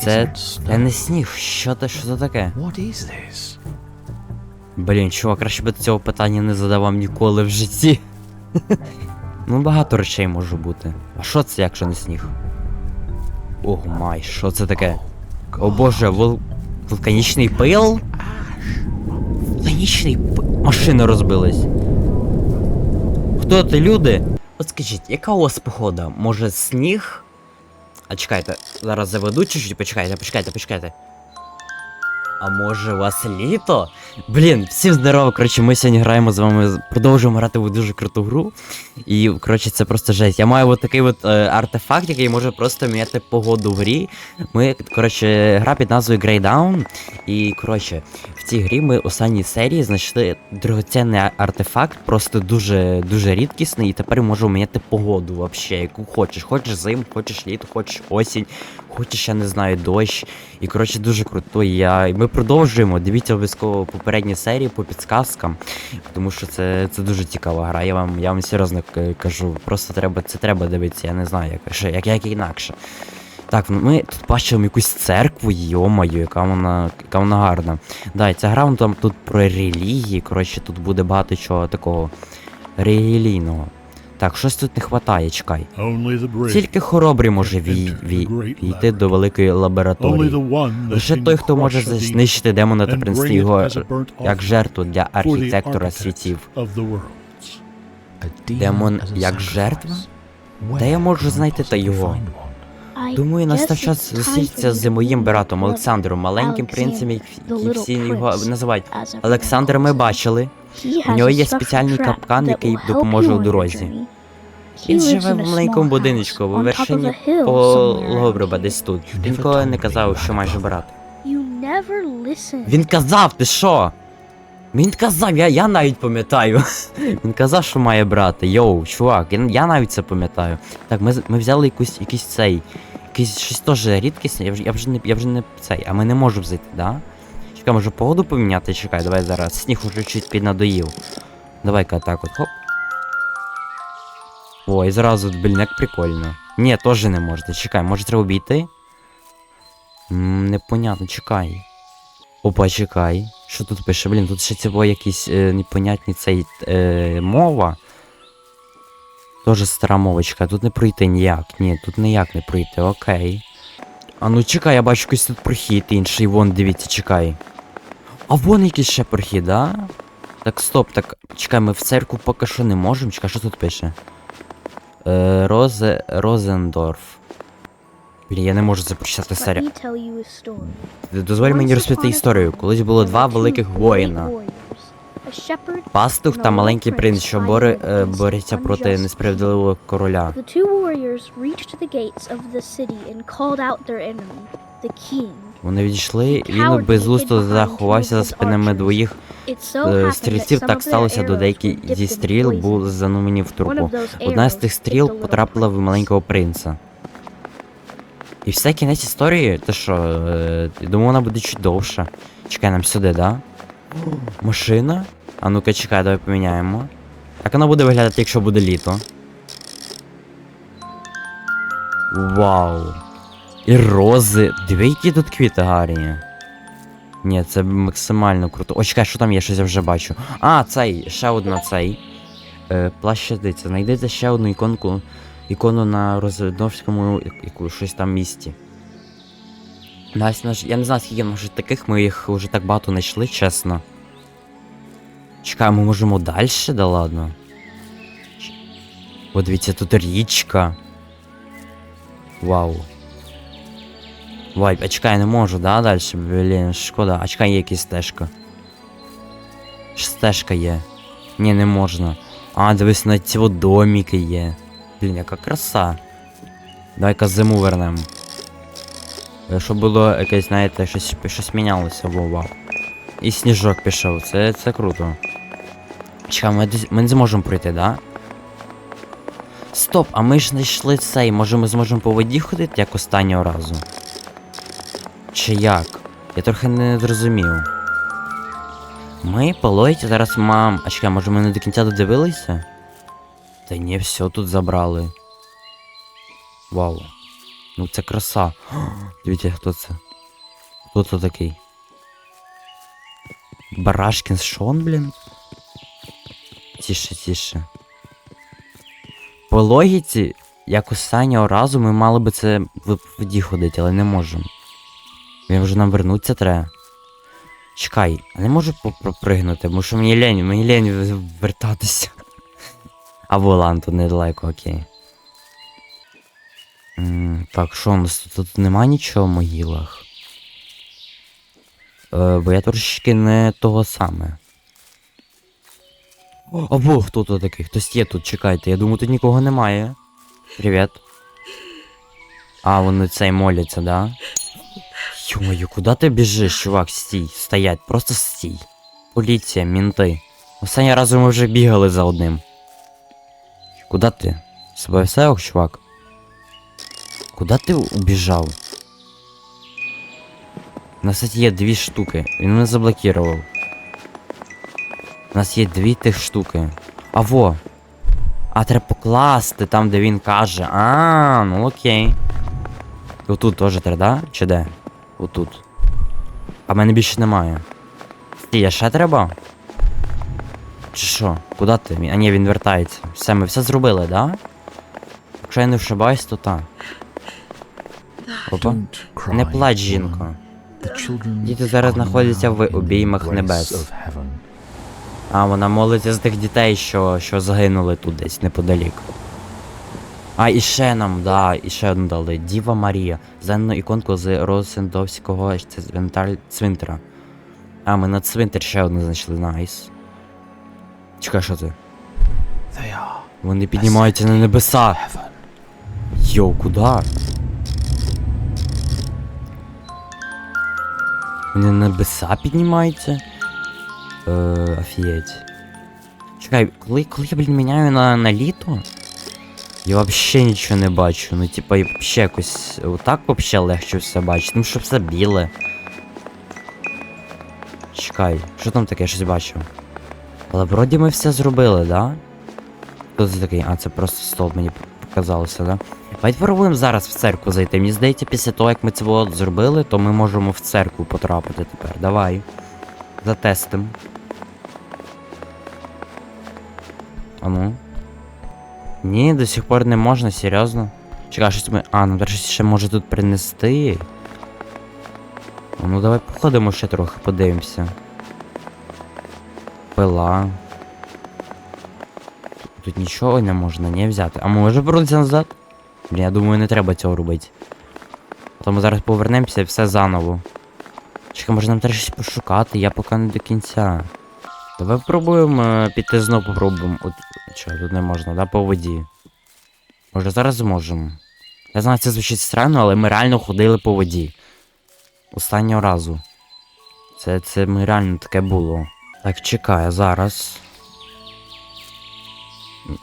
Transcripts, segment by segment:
Це. Це не сніг. Що це, що це таке? What is this? Блін, чувак, краще би цього питання не задавав ніколи в житті. ну, багато речей може бути. А що це, якщо не сніг? Ого май, що це таке? О боже, вул... вулканічний пил? Вулканічний пил. Машини розбились. Хто ти, люди? От скажіть, яка у вас погода? Може сніг? А чекайте, зараз заведу чуть-чуть, почекайте, почекайте, почекайте. А може у вас літо? Блін, всім здорово. Коротше, ми сьогодні граємо з вами, продовжуємо грати в дуже круту гру. І, коротше, це просто жесть. Я маю от такий от е, артефакт, який може просто міняти погоду в грі. Ми, коротше, гра під назвою Grey Down. І, коротше, цій грі ми останній серії знайшли дорогоцінний артефакт, просто дуже дуже рідкісний, і тепер можемо міняти погоду вообще, яку хочеш. Хочеш зиму, хочеш літо, хочеш осінь, хочеш, я не знаю, дощ. І коротше дуже круто. Я... і Ми продовжуємо. Дивіться обов'язково попередні серії по підсказкам, тому що це, це дуже цікава гра. Я вам, я вам серйозно кажу. Просто треба це треба дивитися, я не знаю, як, як, як інакше. Так, ну, ми тут бачимо якусь церкву, йомаю, яка вона, яка вона гарна. Да, і ця гра вона там тут про релігії. Коротше, тут буде багато чого такого релігійного. Так, щось тут не хватає, чекай. Тільки хоробрий може вій, вій, війти до великої лабораторії. Лише той, хто може знищити демона та принести його як жертву для архітектора світів. Демон як жертва? Де я можу знайти та його? Думаю, настав час зустрітися з моїм братом Олександром, маленьким принцем, як всі його називають. Олександр ми бачили. У нього є спеціальний капкан, який допоможе у дорозі. Він живе в маленькому будиночку, в вершині Пологобруба десь тут. Він ніколи не казав, що майже брат. Він казав, ти що? Він казав, я, я навіть пам'ятаю. Він казав, що має брати. Йоу, чувак, я, я навіть це пам'ятаю. Так, ми, з- ми взяли якусь, якийсь цей. Якийсь щось теж рідкісне, я вже, я вже не я вже не цей, а ми не можемо зайти, да? Чекай, може погоду поміняти? Чекай, давай зараз. Сніг уже чуть піднадоїв. Давай-ка так от, хоп. Ой, зразу, блін, як прикольно. Ні, теж не можете. Чекай, може треба обійти? Непонятно, чекай. Опа, чекай. Що тут пише? Блін, тут ще цього якісь е, непонятні цей е, мова. Тоже стара мовочка, тут не пройти ніяк. Ні, тут ніяк не пройти, окей. А ну чекай, я бачу якийсь тут прохід інший, вон, дивіться, чекай. А вон якийсь ще прохід, да? Так, стоп, так. Чекай, ми в церкву поки що не можемо. Чекай, що тут пише? Е, Розе... Розендорф. Блін, я не можу це прочитати серію. Дозволь мені розповісти історію. Колись було два великих воїна. Пастух та маленький принц, що бори, е, борються проти несправедливого короля. Вони відійшли, він безлусто заховався за спинами двоїх е, стрільців. Так сталося, до деякі зі стріл був занумені в трупу. Одна з тих стріл потрапила в маленького принца. І все кінець історії, ти що, е, думаю, вона буде чуть довша. Чекай нам сюди, да? Машина? А ну-ка, чекай, давай поміняємо. Як вона буде виглядати, якщо буде літо? Вау. І рози. Диви, які тут квіти гарні. Ні, це максимально круто. О, чекай, що там є, щось я вже бачу. А, цей, ще одна цей. Е, плащадиця. Знайдете ще одну іконку. Ікону на Розвідновському щось там місті. Я не знаю, скільки може таких, ми їх вже так багато знайшли, чесно. Чекай, ми можемо далі, да ладно. О, дивіться, тут річка. Вау. Вай, а чекай, не можу, да, далі? Блін, шкода. А чекай, є якась стежка. Стежка є. Ні, не можна. А, дивись, на ці от доміки є. Блін, яка краса. Давай-ка зиму вернемо. Е, Щоб було якесь, знаєте, щось, щось мінялося, вова. І сніжок пішов, це, це круто. Чекай, ми, ми не зможемо пройти, да? Стоп, а ми ж знайшли цей, може ми зможемо по воді ходити, як останнього разу? Чи як? Я трохи не зрозумів. Ми по лойті зараз мам. А чекай, може ми не до кінця додивилися? Та ні, все тут забрали. Вау. Ну це краса. Дивіться, хто це? Хто це такий? Барашкін Шон, блін? Тише, тише. По логіці, як останнього разу ми мали би це в але не можемо. Він вже нам вернуться треба. Чекай, а не можу пропригнути, тому що мені лень, мені лень вертатися. Або лан, тут недалеко, окей. Так, що у нас тут, тут нема нічого в могилах. Е, бо я трошечки не того саме. О, або хто тут такий? Хтось є тут, чекайте. Я думаю, тут нікого немає. Привіт. А, вони цей моляться, да? Йомаю, куди ти біжиш, чувак? Стій, стоять, просто стій. Поліція, мінти. Останній раз ми вже бігали за одним. Куда ти? З все чувак? Куда ти убіжав? У нас є дві штуки. Він мене заблокував. У нас є дві тих штуки. А во. А треба покласти там, де він каже. А, ну окей. І Отут теж треба, да? Чи де? Отут. А мене більше немає. Стій, а ще треба? Чи що? Куди ти? А ні, він вертається. Все, ми все зробили, да? Якщо я не вшибаюсь, то так. Опа. Не плач, жінко. Діти зараз знаходяться в обіймах небес. А, вона молиться з тих дітей, що, що загинули тут десь неподалік. А, і ще нам, да, і ще одну дали. Діва Марія. Зелену іконку з Росендовського цвинтар... цвинтара. А, ми на цвинтар ще одну знайшли, найс. Чекай, що це? Вони піднімаються на небеса. Йоу, куда? Вони на небеса піднімаються? Е, офігеть. Чекай, коли, коли я, блін, міняю на, на літо? Я вообще нічого не бачу. Ну, типа, і вообще якось. Отак вообще легше все бачити. Ну, щоб все біле. Чекай, що там таке, я щось бачив? Але вроді ми все зробили, да? Хто це такий? А, це просто стовп мені показалося, да? Давайте пробуємо зараз в церкву зайти. Мені здається, після того, як ми це зробили, то ми можемо в церкву потрапити тепер. Давай. Затестим. А ну. Ні, до сих пор не можна, серйозно. Чекай, щось ми. А, нам щось ще може тут принести. Ну давай походимо ще трохи, подивимося. Пила. Тут нічого не можна не взяти. А може повернутися назад? Блін, я думаю, не треба цього робити. Тому зараз повернемося і все заново. Чекай, може нам треба щось пошукати, я поки не до кінця. Давай пробуємо е, піти знову попробуємо. От, що, тут не можна, да, по воді. Може зараз зможемо. Я знаю, це звучить странно, але ми реально ходили по воді. Останнього разу. Це, це ми реально таке було. Так, чекай, зараз.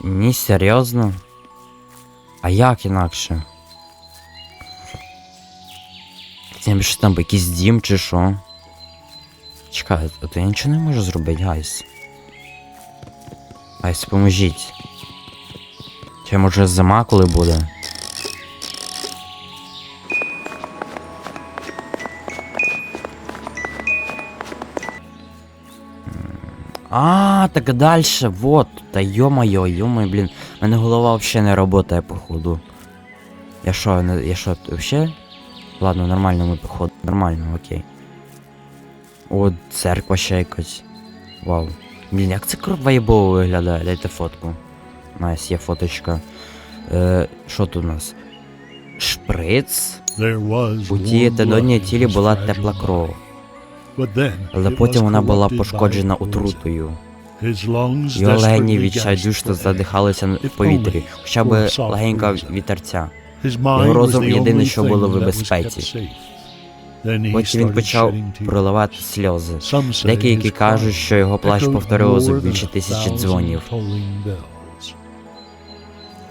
Ні, серйозно. А як інакше? Це що там якийсь дім чи що? Чекай, а то я нічого не можу зробити, гайс. Гайс, поможіть. Чи може зима коли буде? А, так дальше, вот. Та ё-моё, ё-моё, блін. У мене голова вообще не работає, походу. Я що, не- я що, вообще? Ладно, нормально ми походу. Нормально, окей. О, церква ще якась. Вау. Блін, як це вайбово виглядає, дайте фотку. Найс, є фоточка. Е, що тут у нас? Шприц? У тієї Тедоні тілі була тепла кров, але потім вона була пошкоджена отрутою. Його легені відчайдушно задихалися в повітрі, хоча б легенька вітерця. Його розум єдине, що було в безпеці. Потім він почав проливати сльози. Деякі кажуть, що його плач повторилося більше тисячі дзвонів.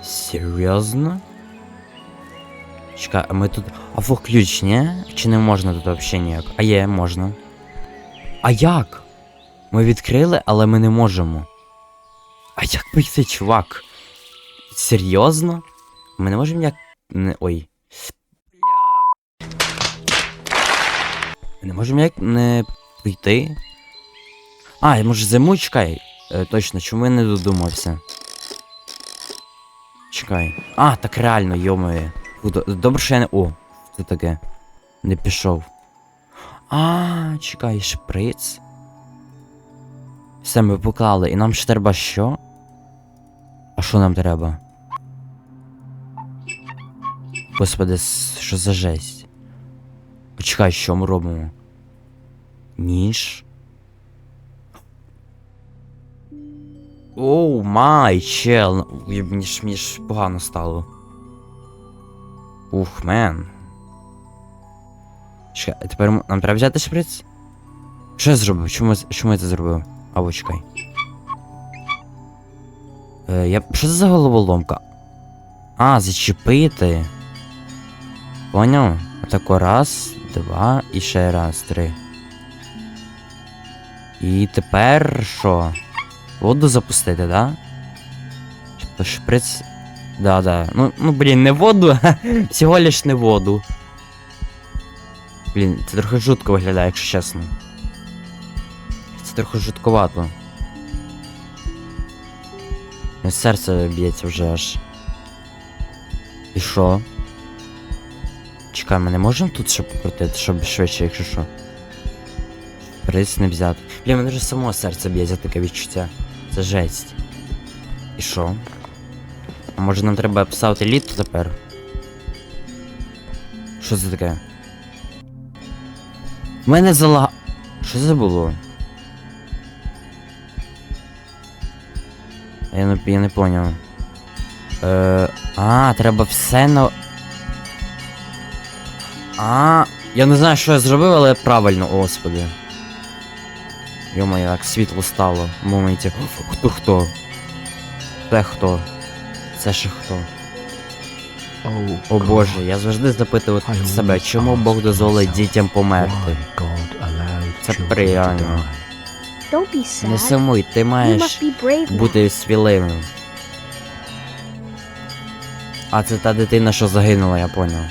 Серйозно? Чекай, а ми тут. А во ключ, ні? Чи не можна тут взагалі ніяк? А є, можна. А як? Ми відкрили, але ми не можемо. А як прийти, чувак? Серйозно? Ми не можемо як. Не... Ой. Не можемо як не прийти. А, може зиму чекай. Е, точно, чому я не додумався? Чекай. А, так реально, йомою. Добре, що я не. О, це таке. Не пішов. А, чекай, шприц. Все, ми поклали. І нам ще треба що? А що нам треба? Господи, що за жесть? Почекай, що ми робимо? Ніж. Оу май, чел. Мені ж, погано стало. Ух, мен. Чекай, тепер нам треба взяти шприц? Що я зробив? Чому, чому я це зробив? Або чекай. Е, я... Що це за головоломка? А, зачепити. Поняв? Отако раз, два і ще раз, три. І тепер що? Воду запустити, да? Тобто шприц. Да, да. Ну, ну блін, не воду, а всього лиш не воду. Блін, це трохи жутко виглядає, якщо чесно. Це трохи жутковато. Серце б'ється вже аж. І що? Чекай, ми не можемо тут ще покрутити, щоб швидше, якщо що. Приз не взяти. Бля, мене вже само серце б'ється таке відчуття. Це жесть. І що? А може нам треба писати літо тепер? Що це таке? В мене зала. Що це було? Я не, я не поняв. Е, а, треба все на. А, я не знаю, що я зробив, але правильно, господи. Йома, як світло стало в моменті. Хто хто? Це хто? Це ще хто? Oh, О боже, я завжди запитував себе, чому Бог дозволить дітям померти. Це реально. Не сумуй, ти маєш бути сміливим. А це та дитина, що загинула, я поняв.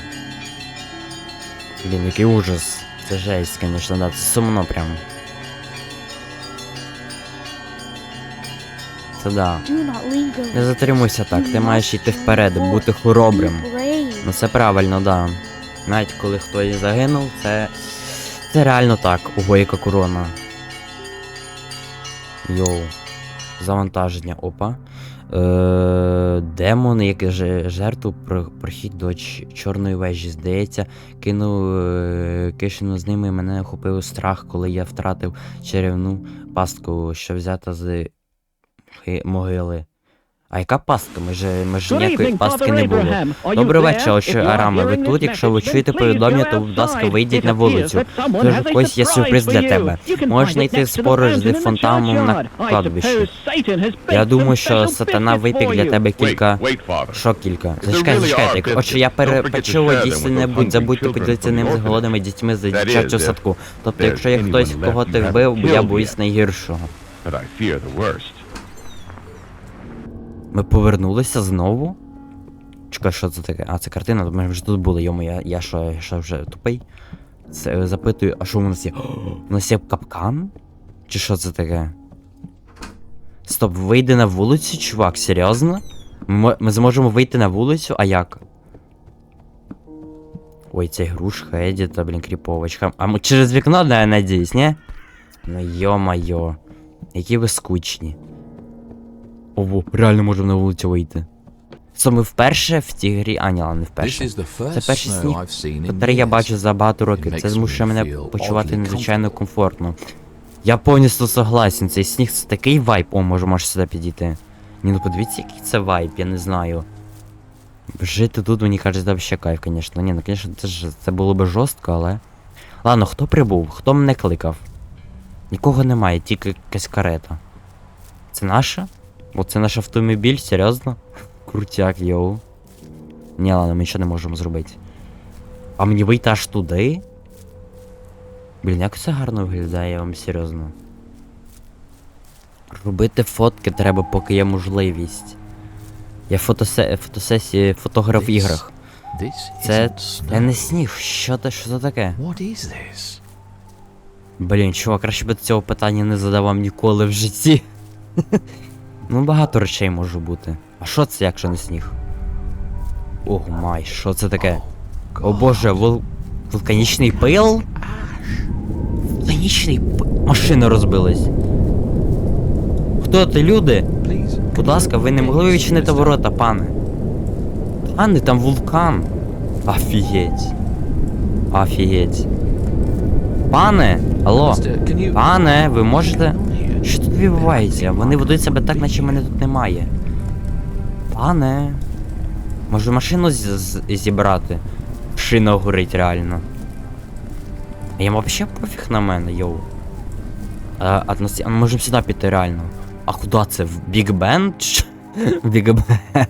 Блін, який ужас. Це жесть, звісно, да, це сумно прям. Це да. Не затримуйся так, ти маєш йти вперед, бути хоробрим. Ну це правильно, да. Навіть коли хтось загинув, це. Це реально так, ого, яка корона. Йоу. Завантаження, опа. Е, демон, як жертву прохід до чорної вежі. Здається, кинув е, кишену з ними і мене охопив страх, коли я втратив чарівну пастку, що взята з могили. А яка пастка? Ми ж, ми ж ніякої пастки не було. Добрий вечір, отче Араме. Ви тут, якщо ви чуєте повідомлення, то, будь ласка, вийдіть на вулицю. Тож у когось є сюрприз для тебе. Можеш знайти споруч з фонтаном на кладбищі. Я думаю, що сатана випік для тебе кілька. Що кілька? Зачекай, зачекайте. Отже, я перепечу дійсно не будь забудьте поділитися ним з голодними дітьми з дитячого садку. Тобто, якщо є хтось, кого ти вбив, я боюсь найгіршого. Ми повернулися знову? Чекай, що це таке? А, це картина, ми вже тут були, йому, я, я що, що вже тупий? Це е, запитую, а що у нас є? У нас є капкан? Чи що це таке? Стоп, вийди на вулицю, чувак, серйозно? Ми, ми зможемо вийти на вулицю, а як? Ой, ця грушка, Едіта, блін, кріповочка. А через вікно, да, надіюсь, ні? Ну йо-майо. Які ви скучні. Ого, реально можемо на вулицю вийти. Це ми вперше в цій грі. А, ні, ладно, не вперше. Це перший сніг, Котрий я бачу за багато років. Це змушує мене почувати надзвичайно комфортно. Я повністю согласен, цей сніг це такий вайб. О, може, можеш сюди підійти. Ні, ну подивіться, який це вайб, я не знаю. Жити тут, мені кажеться, вообще кайф, звісно. Ні, ну звісно, це ж це було би жорстко, але. Ладно, хто прибув? Хто мене кликав? Нікого немає, тільки якась карета. Це наша? О, це наш автомобіль, серйозно? Крутяк, йоу. Ні, ладно, ми нічого не можемо зробити. А мені вийти аж туди? Блін, як це гарно виглядає, я вам серйозно. Робити фотки треба, поки є можливість. Я фотосе... фотосесії фотограф в іграх. Це. Це не сніг, що це, що це таке? Блін, чувак, краще би цього питання не задавав ніколи в житті. ну, багато речей може бути. А що це, якщо не сніг? Ого май, що це таке? О боже, вул... вулканічний пил? Вулканічний пил. Машина розбилась. Хто ти, люди? Будь ласка, ви не могли відчинити ворота, пане. Пане, там вулкан. Офігеть. Офігеть. Пане, алло. Пане, ви можете. Що відбувається? Вони ведуть себе так, наче мене тут немає. Пане. Може машину з- з- зібрати? Шина горить реально. Їм вообще пофіг на мене, йоу. А, а, ми можемо сюди піти реально. А куди це? В Біг Бен? В Біг Бен.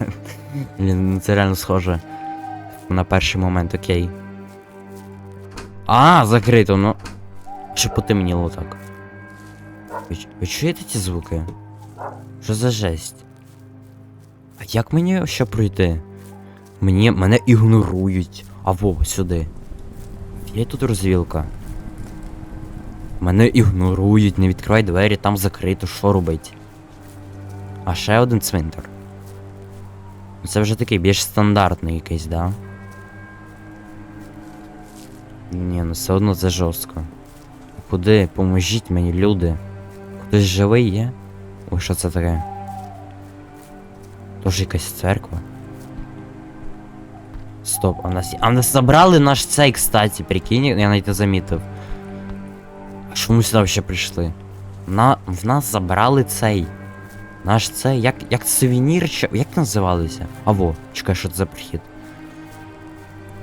Блін, ну це реально схоже. На перший момент, окей. А, закрито, ну. Чи потемніло так. Ви, ви чуєте ці звуки? Що за жесть? А як мені ще пройти? Мені, мене ігнорують. А во, сюди. Є тут розвілка. Мене ігнорують, не відкривай двері, там закрито, що робить? А ще один цвинтар. Ну, Це вже такий більш стандартний якийсь, да? Ні, ну все одно це жорстко. Куди? Поможіть мені, люди. Хтось живий є? Ой, що це таке? Тож якась церква. Стоп, а нас. А нас забрали наш цей, кстати, прикинь, я навіть не замітив. А чому сюди ще прийшли? На... В нас забрали цей. Наш цей. Як, як сувенір, чи... як називалися? А во, чекай, що це за прихід.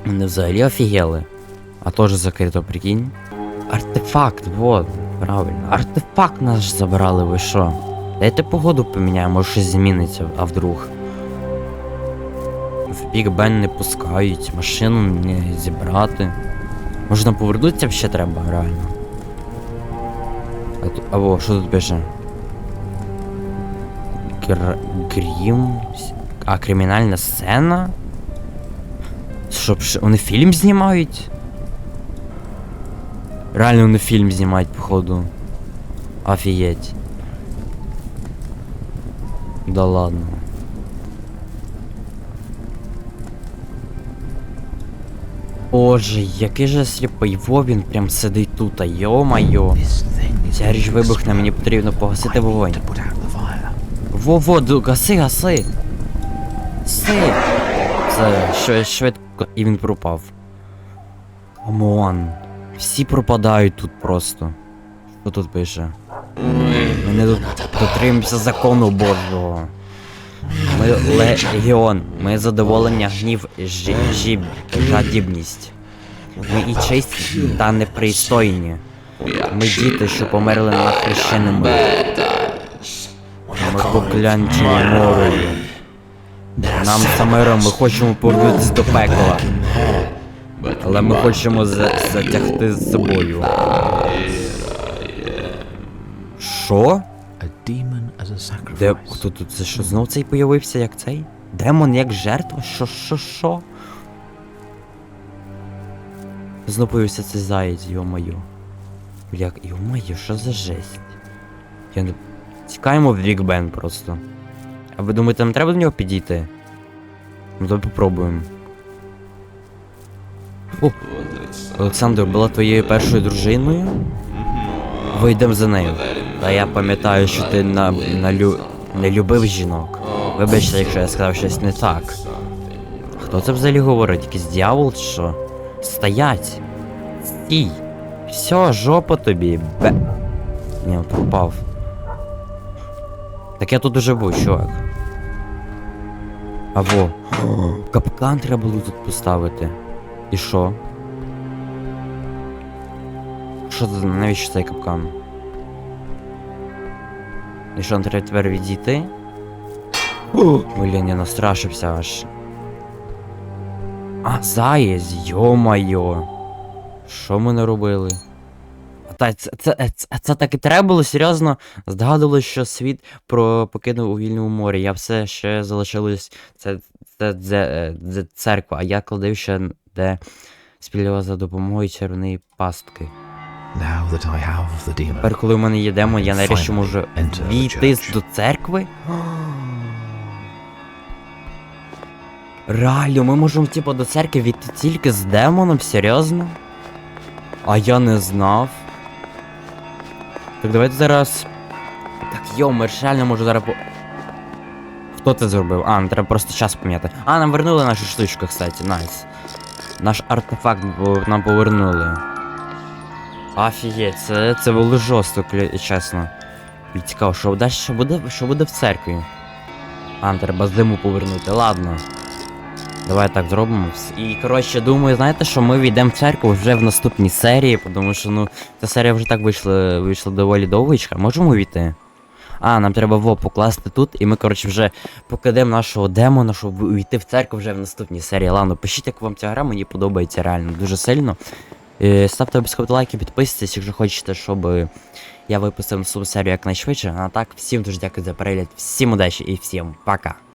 Вони взагалі офігели. А теж закрито, прикинь. Артефакт, вот, правильно. Артефакт наш забрали, ви що? Дайте погоду поміняємо, щось зміниться, а вдруг. В Біг Бен не пускають, машину не зібрати. Можна повернутися ще треба, реально. Або, що тут пише? Гр... Грім. А, кримінальна сцена? Ще- вони фільм знімають? Реально вони фільм знімають, походу. Офігеть. Да ладно. Боже, який же сліпий Во, він прям сидить тут, йо-майо. Ця річ вибухне, мені потрібно погасити вогонь. Во-во, гаси, гаси. Гаси. Це що швидко. І він пропав. Камон. Всі пропадають тут просто. Що тут пише? Ми не дотримуємося закону Божого. Ми легіон, ми задоволення, гнів, жі, жадібність. Ми і честь та непристойні. Ми діти, що померли на хрещеному. Ми поклянчені морою. Нам самиром ми хочемо повернутися до пекла. Але ми хочемо за- затягти з собою. Що? Де хто тут? Це що знов цей появився як цей? Демон як жертва? Що, що, що? Знов появився цей заєць, йо-моє. Бляк, йо-моє, що за жесть? Я не. Тікаємо в Бік Бен просто. А ви думаєте, нам треба до нього підійти? Ну давай попробуємо. О! Олександр була твоєю першою дружиною? Вийдемо за нею. Та я пам'ятаю, що ти на, на лю... не любив жінок. Вибачте, якщо я сказав щось не так. Хто це взагалі говорить? Якийсь дьявол чи що? Стоять! Стій! Все, жопа тобі, бе. Ні, пропав. Так я тут уже був, чувак. Аво. Капкан треба було тут поставити. І що? Що це? Навіщо цей капкан? І що, треба тепер відійти? Блін, я настрашився аж. А, заєць, йо-майо. Що ми не робили? А Та це, це, це, це так і треба було, серйозно. Здогадувалось, що світ про покинув у вільному морі. Я все ще залишилось. Це, це, це, це церква, а я кладив ще де спільного за допомогою червоної пастки. Тепер, коли в мене є демон, я нарешті можу війти до церкви. Реально, ми можемо типу до церкви війти тільки з демоном, серйозно? А я не знав. Так давайте зараз. Так йо, ми реально можу зараз по. Хто це зробив? А, нам треба просто час поміняти. А, нам вернули нашу штучку, кстати, найс. Наш артефакт нам повернули. Офігеть, це, це було жорстко, чесно. Цікаво, що далі що буде, що буде в церкві? А, треба зиму повернути, ладно. Давай так зробимо. І коротше, думаю, знаєте, що ми війдемо в церкву вже в наступній серії, тому що ну, ця серія вже так вийшла, вийшла доволі довгочка. Можемо війти? А, нам треба во покласти тут, і ми, коротше, вже покладемо нашого демона, щоб увійти в церкву вже в наступній серії. Ладно, пишіть, як вам ця гра, мені подобається реально дуже сильно. Е, Ставте обов'язково лайки, підписуйтесь, якщо хочете, щоб я випустив наступну серію якнайшвидше. А так, всім дуже дякую за перегляд, всім удачі і всім пока.